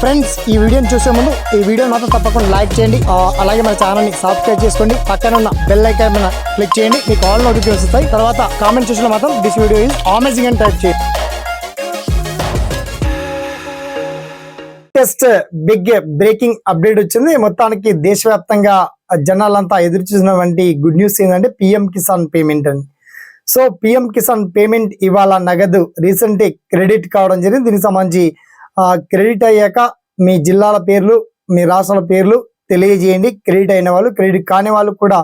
Friends ఈ వీడియోని చూసే ముందు ఈ వీడియో మాత్రం తప్పకుండా లైక్ చేయండి. అలాగే మన ఛానల్ని సబ్స్క్రైబ్ చేసుకోండి. పక్కన ఉన్న బెల్ ఐకాన్ మీద క్లిక్ చేయండి. మీకు ఆల్ నోటిఫికేషన్ వస్తాయి. తర్వాత కామెంట్ చూసిన మాత్రం దిస్ వీడియో ఈజ్ అమేజింగ్ అని టైప్ చేయండి. లేటెస్ట్ బిగ్ బ్రేకింగ్ అప్డేట్ వచ్చింది. మొత్తానికి దేశవ్యాప్తంగా జనాలంతా ఎదురు చూసినటువంటి గుడ్ న్యూస్ ఏంటంటే పిఎం కిసాన్ పేమెంట్ అని సో పిఎం కిసాన్ పేమెంట్ ఇవాళ నగదు రీసెంట్ క్రెడిట్ కావడం జరిగింది. దీనికి సంబంధించి క్రెడిట్ అయ్యాక మీ జిల్లాల పేర్లు మీ రాష్ట్రాల పేర్లు తెలియజేయండి. క్రెడిట్ అయిన వాళ్ళు క్రెడిట్ కాని వాళ్ళు కూడా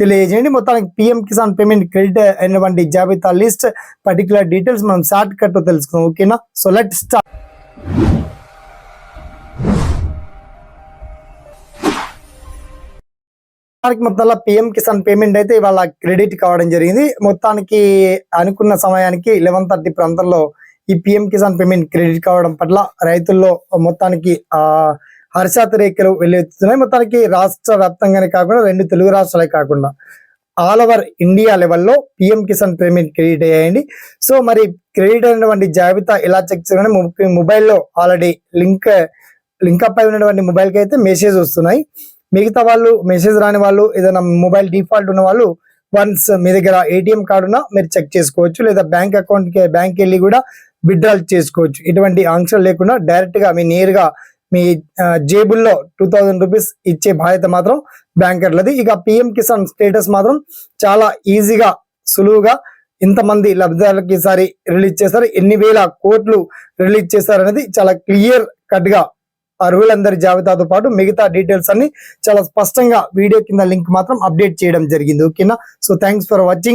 తెలియజేయండి. మొత్తానికి పిఎం కిసాన్ పేమెంట్ క్రెడిట్ అయినటువంటి జాబితా లిస్ట్ పర్టికులర్ డీటెయిల్స్ మనం షార్ట్ కట్ తెలుసుకుందాం. ఓకేనా? సో లెట్ స్టార్ట్ మొత్తానికి మొత్తంలో పిఎం కిసాన్ పేమెంట్ అయితే ఇవాళ క్రెడిట్ కావడం జరిగింది. మొత్తానికి అనుకున్న సమయానికి లెవెన్ థర్టీ ప్రాంతంలో ఈ పిఎం కిసాన్ పేమెంట్ క్రెడిట్ కావడం పట్ల రైతుల్లో మొత్తానికి ఆ హర్షాత రేఖలు వెళ్ళెత్తుతున్నాయి మొత్తానికి రాష్ట్ర వ్యాప్తంగానే కాకుండా రెండు తెలుగు రాష్ట్రాలే కాకుండా ఆల్ ఓవర్ ఇండియా లెవెల్లో పిఎం కిసాన్ పేమెంట్ క్రెడిట్ అయ్యాయండి. సో మరి క్రెడిట్ అయినటువంటి జాబితా ఎలా చెక్ చేయాలంటే మొబైల్లో ఆల్రెడీ లింక్ లింక్ అప్ అయి ఉన్నటువంటి మొబైల్కి అయితే మెసేజ్ వస్తున్నాయి. మిగతా వాళ్ళు మెసేజ్ రాని వాళ్ళు ఏదైనా మొబైల్ డిఫాల్ట్ ఉన్న వాళ్ళు వన్స్ మీ దగ్గర ఏటీఎం కార్డు ఉన్నా మీరు చెక్ చేసుకోవచ్చు. లేదా బ్యాంక్ అకౌంట్కి బ్యాంక్ వెళ్ళి కూడా విత్డ్రాల్ చేసుకోవచ్చు. ఎటువంటి ఆంక్షలు లేకుండా డైరెక్ట్గా మీ నేరుగా మీ జేబుల్లో టూ థౌజండ్ రూపీస్ ఇచ్చే బాధ్యత మాత్రం బ్యాంకర్లది. ఇక పిఎం కిసాన్ స్టేటస్ మాత్రం చాలా ఈజీగా సులువుగా ఇంతమంది లబ్ధిదారులకి ఈసారి రిలీజ్ చేస్తారు. ఎన్ని వేల కోట్లు రిలీజ్ చేస్తారు అనేది చాలా క్లియర్ కట్గా అర్హులందరి జాబితాతో పాటు మిగతా డీటెయిల్స్ అన్ని చాలా స్పష్టంగా వీడియో కింద లింక్ మాత్రం అప్డేట్ చేయడం జరిగింది. ఓకేనా? So thanks for watching